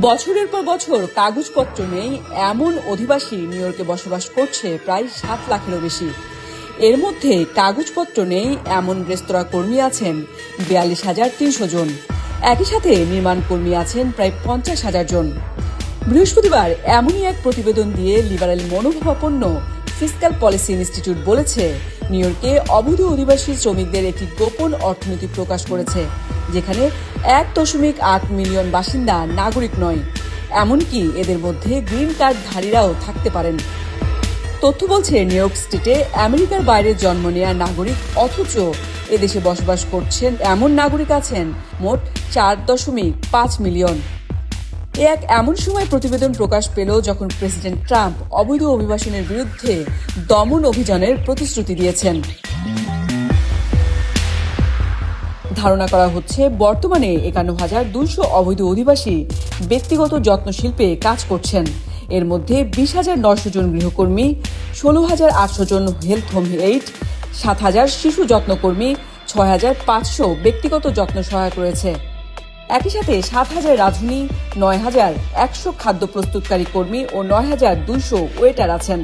বছরের পর বছর কাগজপত্র নেই, এমন অধিবাসী নিউ ইয়র্কে বসবাস করছে প্রায় সাত লাখেরও বেশি। এর মধ্যে কাগজপত্র নেই, এমন রেস্তোরাঁ কর্মী আছেন বিয়াল্লিশ হাজার তিনশো জন। একই সাথে নির্মাণ কর্মী আছেন প্রায় পঞ্চাশ হাজার জন। বৃহস্পতিবার এমনই এক প্রতিবেদন দিয়ে লিবারেল মনোভাবাপন্ন ফিসক্যাল পলিসি ইনস্টিটিউট বলেছে নিউ ইয়র্কে অবৈধ অধিবাসী শ্রমিকদের একটি গোপন অর্থনীতি প্রকাশ করেছে, যেখানে এক দশমিক আট মিলিয়ন বাসিন্দা নাগরিক নয়। এমনকি এদের মধ্যে গ্রিন কার্ডধারীরাও থাকতে পারেন। তথ্য বলছে নিউ ইয়র্ক স্টেটে আমেরিকার বাইরে জন্ম নেওয়া নাগরিক অথচ এদেশে বসবাস করছেন এমন নাগরিক আছেন মোট চার দশমিক পাঁচ মিলিয়ন। এ এক এমন সময় প্রতিবেদন প্রকাশ পেল যখন প্রেসিডেন্ট ট্রাম্প অবৈধ অভিবাসনের বিরুদ্ধে দমন অভিযানের প্রতিশ্রুতি দিয়েছেন। ধারণা করা হচ্ছে, বর্তমানে একান্ন হাজার দুইশো অবৈধ অধিবাসী ব্যক্তিগত যত্ন শিল্পে কাজ করছেন। এর মধ্যে বিশ হাজার নশো জন গৃহকর্মী, ষোলো হাজার আটশো জন হেলথ হোম এইড, সাত হাজার শিশু যত্নকর্মী, ছয় হাজার পাঁচশো ব্যক্তিগত যত্ন সহায়ক রয়েছে। একই সাথে সাত হাজার রাঁধুনি, নয় হাজার একশো খাদ্য প্রস্তুতকারী কর্মী ও নয় হাজার দুইশো ওয়েটার আছেন।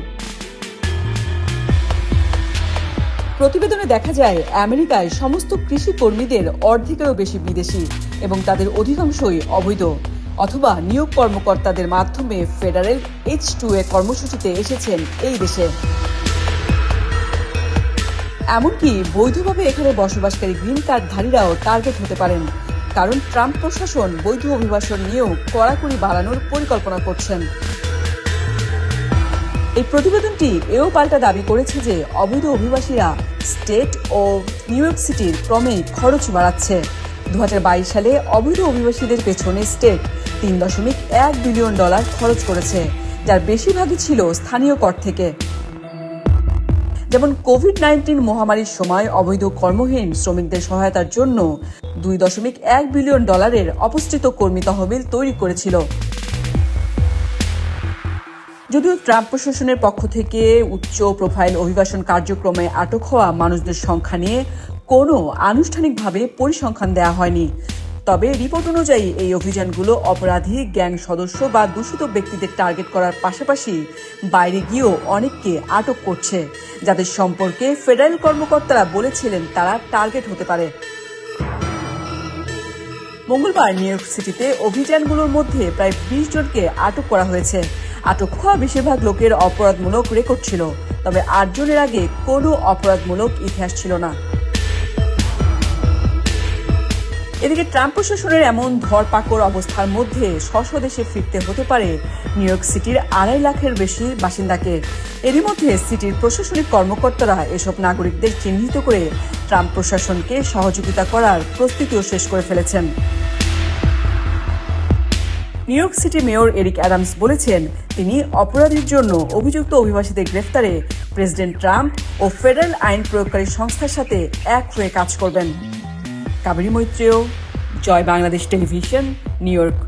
প্রতিবেদনে দেখা যায়, আমেরিকায় সমস্ত কৃষি কর্মীদের অর্ধেকেরও বেশি বিদেশি এবং তাদের অধিকাংশই অবৈধ অথবা নিয়োগ কর্মকর্তাদের মাধ্যমে ফেডারেল এইচ টু এ কর্মসূচিতে এসেছেন এই দেশে। এমনকি বৈধভাবে এখানে বসবাসকারী গ্রিন কার্ডধারীরাও টার্গেট হতে পারেন। কারণ ট্রাম্প প্রশাসন বৈধ অভিবাসন নিয়েও কড়াকড়ি বাড়ানোর পরিকল্পনা করছেন। এই প্রতিবেদনটি এও পাল্টা দাবি করেছে যে অবৈধ অভিবাসীরা স্টেট ও নিউ ইয়র্ক সিটির ক্রমে খরচ বাড়াচ্ছে। দু হাজার বাইশ সালে অবৈধ অভিবাসীদের পেছনে স্টেট তিন দশমিক এক বিলিয়ন ডলার খরচ করেছে, যার বেশিরভাগই ছিল স্থানীয় কর থেকে। যেমন কোভিড নাইন্টিন মহামারীর সময় অবৈধ কর্মহীন শ্রমিকদের সহায়তার জন্য দুই দশমিক এক বিলিয়ন ডলারের অপস্থিত কর্মী তহবিল তৈরি করেছিল। যদিও ট্রাম্প প্রশাসনের পক্ষ থেকে উচ্চ প্রোফাইল অভিবাসন কার্যক্রমে আটক হওয়া মানুষদের সংখ্যা নিয়ে কোনো আনুষ্ঠানিকভাবে পরিসংখ্যান দেওয়া হয়নি। তবে রিপোর্ট অনুযায়ী এই অভিযানগুলো অপরাধী, গ্যাং সদস্য বা দূষিত ব্যক্তিদের টার্গেট করার পাশাপাশি বাইরে গিয়েও অনেককে আটক করছে। যাদের সম্পর্কে ফেডারেল কর্মকর্তারা বলেছিলেন তারা টার্গেট হতে পারে। মঙ্গলবার নিউ ইয়র্ক সিটিতে অভিযানগুলোর মধ্যে প্রায় বিশ জনকে আটক করা হয়েছে। আটক হওয়া বেশিরভাগ লোকের অপরাধমূলক রেকর্ড ছিল, তবে আটজনের আগে কোনো অপরাধমূলক ইতিহাস ছিল না। এদিকে ট্রাম্প প্রশাসনের এমন ধরপাকড় অবস্থার মধ্যে স্ব দেশে ফিরতে হতে পারে নিউ ইয়র্ক সিটির আড়াই লাখের বেশি বাসিন্দাকে। এরই মধ্যে সিটির প্রশাসনিক কর্মকর্তারা এসব নাগরিকদের চিহ্নিত করে ট্রাম্প প্রশাসনকে সহযোগিতা করার প্রস্তুতিও শেষ করে ফেলেছেন। New York City mayor Eric Adams বলেছেন, তিনি অপরাধীর জন্য অভিযুক্ত অভিবাসীদের গ্রেফতারে প্রেসিডেন্ট ট্রাম্প ও ফেডারেল আইন প্রয়োগকারী সংস্থার সাথে এক হয়ে কাজ করবেন। Kaberi Maitreya Joy Bangladesh television New York.